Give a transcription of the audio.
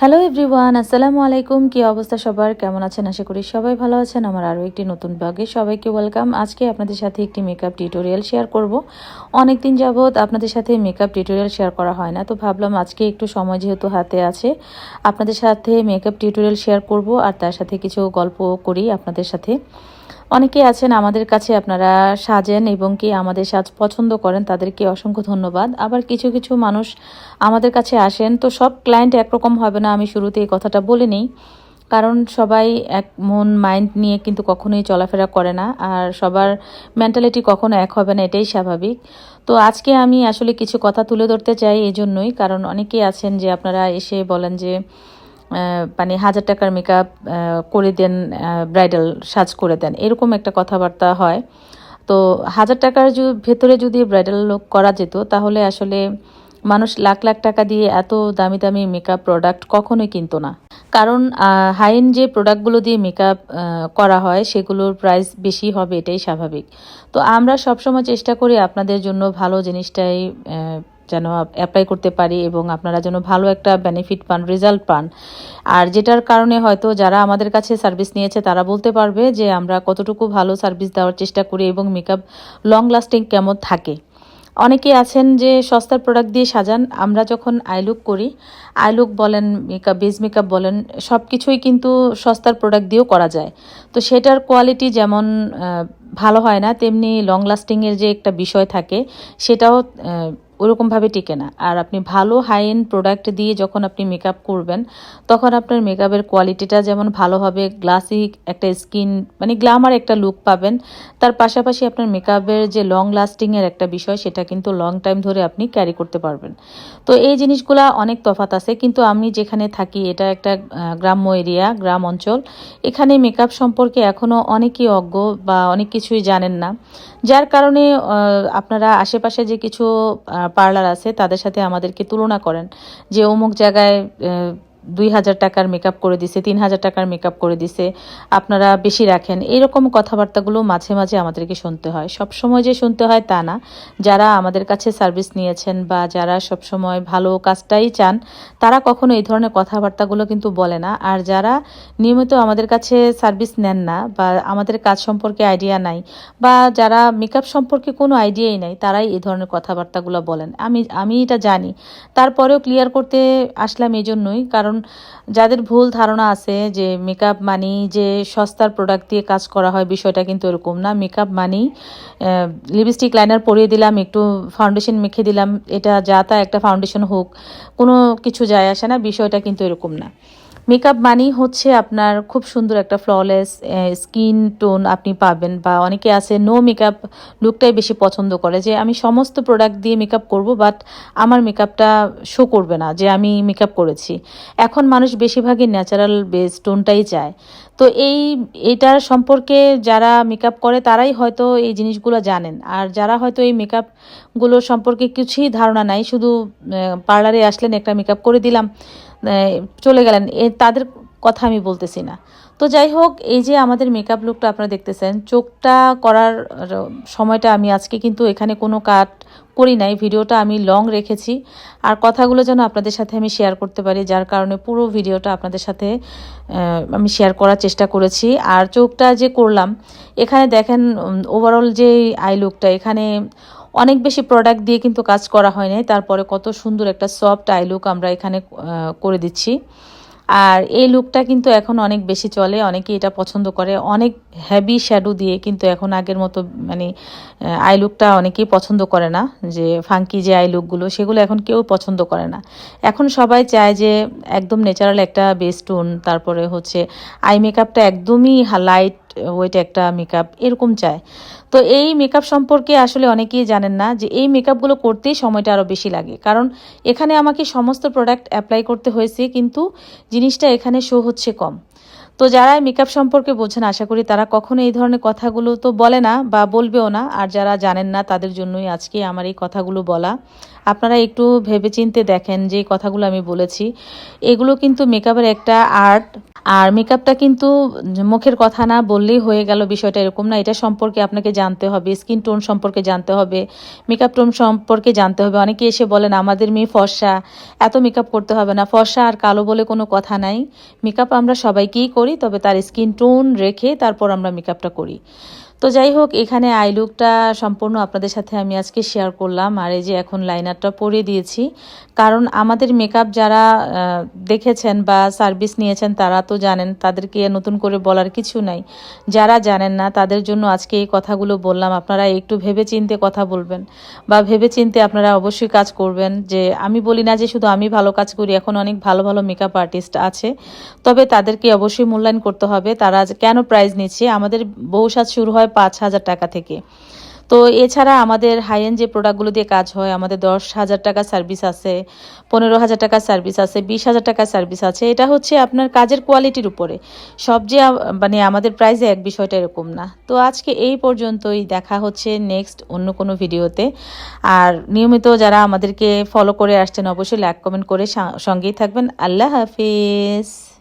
Hello everyone আসসালামু আলাইকুম কি অবস্থা সবার? কেমন আছেন? আশা করি সবাই ভালো আছেন। আমার আরও একটি নতুন ব্লগে সবাইকে ওয়েলকাম আজকে আপনাদের সাথে একটি মেকআপ টিউটোরিয়াল শেয়ার করব। অনেক দিন যাবৎ আপনাদের সাথে মেকআপ টিউটোরিয়াল শেয়ার করা হয় না, তো ভাবলাম আজকে একটু সময় যেহেতু হাতে আছে, আপনাদের সাথে মেকআপ টিউটোরিয়াল শেয়ার করব। আর তার সাথে কিছু গল্প করি আপনাদের সাথে। অনেকে আছেন আমাদের কাছে, আপনারা সাজেন এবং কি আমাদের সাজ পছন্দ করেন, তাদেরকে অসংখ্য ধন্যবাদ। আবার কিছু কিছু মানুষ আমাদের কাছে আসেন, তো সব ক্লায়েন্ট একরকম হবে না, আমি শুরুতে এই কথাটা বলে নিই। কারণ সবাই এক মন মাইন্ড নিয়ে কিন্তু কখনোই চলাফেরা করে না, আর সবার মেন্টালিটি কখনো এক হবে না, এটাই স্বাভাবিক। তো আজকে আমি আসলে কিছু কথা তুলে ধরতে চাই এই জন্যই, কারণ অনেকেই আছেন যে আপনারা এসে বলেন যে মানে হাজার টাকার মেকআপ করে দেন ব্রাইডাল সাজ করে দেন, এরকম একটা কথাবার্তা হয়। তো হাজার টাকার ভেতরে যদি ব্রাইডাল লুক করা যেত, তাহলে আসলে মানুষ লাখ লাখ টাকা দিয়ে এত দামি দামি মেকআপ প্রোডাক্ট কখনোই কিনতো না। কারণ হাইন যে প্রোডাক্টগুলো দিয়ে মেকআপ করা হয়, সেগুলোর প্রাইস বেশি হবে, এটাই স্বাভাবিক। তো আমরা সবসময় চেষ্টা করি আপনাদের জন্য ভালো জিনিসটাই যেন অ্যাপ্লাই করতে পারি এবং আপনারা যেন ভালো একটা বেনিফিট পান রেজাল্ট পান। আর যেটার কারণে হয়তো যারা আমাদের কাছে সার্ভিস নিয়েছে, তারা বলতে পারবে যে আমরা কতটুকু ভালো সার্ভিস দেওয়ার চেষ্টা করি এবং মেকআপ লং লাস্টিং কেমন থাকে। অনেকে আছেন যে সস্তার প্রোডাক্ট দিয়ে সাজান। আমরা যখন আইলুক করি আইলুক বলেন মেকআপ বেজ মেকআপ বলেন সব কিছুই কিন্তু সস্তার প্রোডাক্ট দিয়েও করা যায়। তো সেটার কোয়ালিটি যেমন ভালো হয় না, তেমনি লং লাস্টিংয়ের যে একটা বিষয় থাকে, সেটাও ওরকমভাবে টিকে না। আর আপনি ভালো হাই এন্ড প্রোডাক্ট দিয়ে যখন আপনি মেকআপ করবেন, তখন আপনার মেকআপের কোয়ালিটিটা যেমন ভালো হবে গ্লাসি একটা স্কিন মানে গ্লামার একটা লুক পাবেন, তার পাশাপাশি আপনার মেকআপের যে লং লাস্টিংয়ের একটা বিষয়, সেটা কিন্তু লং টাইম ধরে আপনি ক্যারি করতে পারবেন। তো এই জিনিসগুলা অনেক তফাত আছে, কিন্তু আমি যেখানে থাকি, এটা একটা গ্রাম্য এরিয়া গ্রাম অঞ্চল, এখানে মেকআপ সম্পর্কে এখনও অনেকেই অজ্ঞ বা অনেক কিছুই জানেন না। যার কারণে আপনারা আশেপাশে যে কিছু পার্লার আছে তাদের সাথে আমাদেরকে তুলনা করেন। যে অমুক জায়গায় দুই হাজার টাকার মেকআপ করে দিছে, তিন হাজার টাকার মেকআপ করে দিছে। আপনারা বেশি রাখেন। এইরকম কথাবার্তাগুলো মাঝে মাঝে আমাদেরকে শুনতে হয়। সব সময় যে শুনতে হয় তা না। যারা আমাদের কাছে সার্ভিস নিয়েছেন বা যারা সব সময় ভালো কাজটাই চান, তারা কখনো এই ধরনের কথাবার্তাগুলো কিন্তু বলে না। আর যারা নিয়মিত আমাদের কাছে সার্ভিস নেন না বা আমাদের কাজ সম্পর্কে আইডিয়া নাই বা যারা মেকআপ সম্পর্কে কোনো আইডিয়াই নাই, তারাই এই ধরনের কথাবার্তাগুলো বলেন। আমি আমি এটা জানি। তারপরেও ক্লিয়ার করতে আসলাম এই জন্যই। কারণ কারণ যাদের ভুল ধারণা আছে যে মেকআপ মানি যে সস্তার প্রোডাক্ট দিয়ে কাজ করা হয়, বিষয়টা কিন্তু এরকম না। মেকআপ মানি লিপস্টিক লাইনার পরিয়ে দিলাম, একটু ফাউন্ডেশন মেখে দিলাম, এটা যা তা একটা ফাউন্ডেশন হোক, কোনো কিছু যায় আসে না, বিষয়টা কিন্তু এরকম না। মেকআপ মানি হচ্ছে আপনার খুব সুন্দর একটা ফ্ললেস স্কিন টোন আপনি পাবেন বা অনেকে আছে নো মেকআপ লুকটাই বেশি পছন্দ করে যে আমি সমস্ত প্রোডাক্ট দিয়ে মেকআপ করব বাট আমার মেকআপটা শো করবে না যে আমি মেকআপ করেছি। এখন মানুষ বেশিরভাগই ন্যাচারাল বেস টোনটাই চায়। তো এই এটার সম্পর্কে যারা মেকআপ করে তারাই হয়তো এই জিনিসগুলো জানেন। আর যারা হয়তো এই মেকআপগুলো সম্পর্কে কিছুই ধারণা নাই, শুধু পার্লারে আসলেন, একটা মেকআপ করে দিলাম চলে গেলেন তাদের কথা আমি বলতেছি না। তো যাই হোক, এই যে আমাদের মেকআপ লুকটা আপনারা দেখতেছেন, চোখটা করার সময়টা আমি আজকে কিন্তু এখানে কোনো কাট করি নাই, ভিডিওটা আমি লং রেখেছি। আর কথাগুলো যেন আপনাদের সাথে আমি শেয়ার করতে পারি, যার কারণে পুরো ভিডিওটা আপনাদের সাথে আমি শেয়ার করার চেষ্টা করেছি। আর চোখটা যে করলাম, এখানে দেখেন ওভারঅল যে আই লুকটা এখানে অনেক বেশি প্রোডাক্ট দিয়ে কিন্তু কাজ করা হয় নাই। তারপরে কত সুন্দর একটা সফট আই লুক আমরা এখানে করে দিচ্ছি। আর এই লুকটা কিন্তু এখন অনেক বেশি চলে, অনেকে এটা পছন্দ করে। অনেক হ্যাভি শ্যাডো দিয়ে কিন্তু এখন আগের মতো মানে আই লুকটা অনেকেই পছন্দ করে না, যে ফাঙ্কি যে আই লুকগুলো সেগুলো এখন কেউ পছন্দ করে না। এখন সবাই চায় যে একদম ন্যাচারাল একটা বেস্টোন, তারপরে হচ্ছে আই মেকআপটা একদমই লাইট ওয়েট একটা মেকআপ এরকম চায়। তো এই মেকআপ সম্পর্কে আসলে অনেকেই জানেন না যে এই মেকআপগুলো করতেই সময়টা আরও বেশি লাগে। কারণ এখানে আমাকে সমস্ত প্রোডাক্ট অ্যাপ্লাই করতে হয়েছে, কিন্তু জিনিসটা এখানে শো হচ্ছে কম। তো যারা মেকআপ সম্পর্কে বোঝেন, আশা করি তারা কখনো এই ধরনের কথাগুলো তো বলে না বা বলবেও না। আর যারা জানেন না, তাদের জন্যই আজকে আমার এই কথাগুলো বলা। আপনারা একটু ভেবে চিনতে দেখেন যে কথাগুলো আমি বলেছি। এগুলো কিন্তু মেকআপের একটা আর্ট আর মেকআপটা কিন্তু মুখের কথা না বললেই হয়ে গেল বিষয়টা এরকম না। এটা সম্পর্কে আপনাকে জানতে হবে, স্কিন টোন সম্পর্কে জানতে হবে, মেকআপ টোন সম্পর্কে জানতে হবে। অনেকে এসে বলেন, আমাদের মেয়ে ফর্সা, এত মেকআপ করতে হবে না। ফর্সা আর কালো বলে কোনো কথা নাই। মেকআপ আমরা সবাইকেই করি, তবে তার স্কিন টোন রেখে তারপর আমরা মেকআপটা করি। তো যাই হোক, এখানে আই লুকটা সম্পূর্ণ আপনাদের সাথে আমি আজকে শেয়ার করলাম। আর এই যে এখন লাইনারটা পরিয়ে দিয়েছি। কারণ আমাদের মেকআপ যারা দেখেছেন বা সার্ভিস নিয়েছেন, তারা তো জানেন, তাদেরকে নতুন করে বলার কিছু নাই। যারা জানেন না, তাদের জন্য আজকে এই কথাগুলো বললাম। আপনারা একটু ভেবে চিনতে কথা বলবেন বা ভেবে চিনতে আপনারা অবশ্যই কাজ করবেন। যে আমি বলি না যে শুধু আমি ভালো কাজ করি, এখন অনেক ভালো ভালো মেকআপ আর্টিস্ট আছে। তবে তাদেরকে অবশ্যই মূল্যায়ন করতে হবে। তারা কেন প্রাইজ নিচ্ছে? আমাদের বউসাজ শুরু হয় পাঁচ হাজার টাকা থেকে। তো এছাড়া আমাদের হাই এন্ড যে প্রোডাক্টগুলো দিয়ে কাজ হয়, আমাদের দশ হাজার টাকা সার্ভিস আছে, পনেরো হাজার টাকা সার্ভিস আছে, বিশ হাজার টাকা সার্ভিস আছে, এটা হচ্ছে আপনার কাজের কোয়ালিটির উপরে। সব যে মানে আমাদের প্রাইসে এক বিষয়টা এরকম না। তো আজকে এই পর্যন্তই, দেখা হচ্ছে নেক্সট অন্য কোনো ভিডিওতে আর নিয়মিত যারা আমাদেরকে ফলো করে আসছেন, অবশ্যই লাইক কমেন্ট করে সঙ্গেই থাকবেন। আল্লাহ হাফিজ।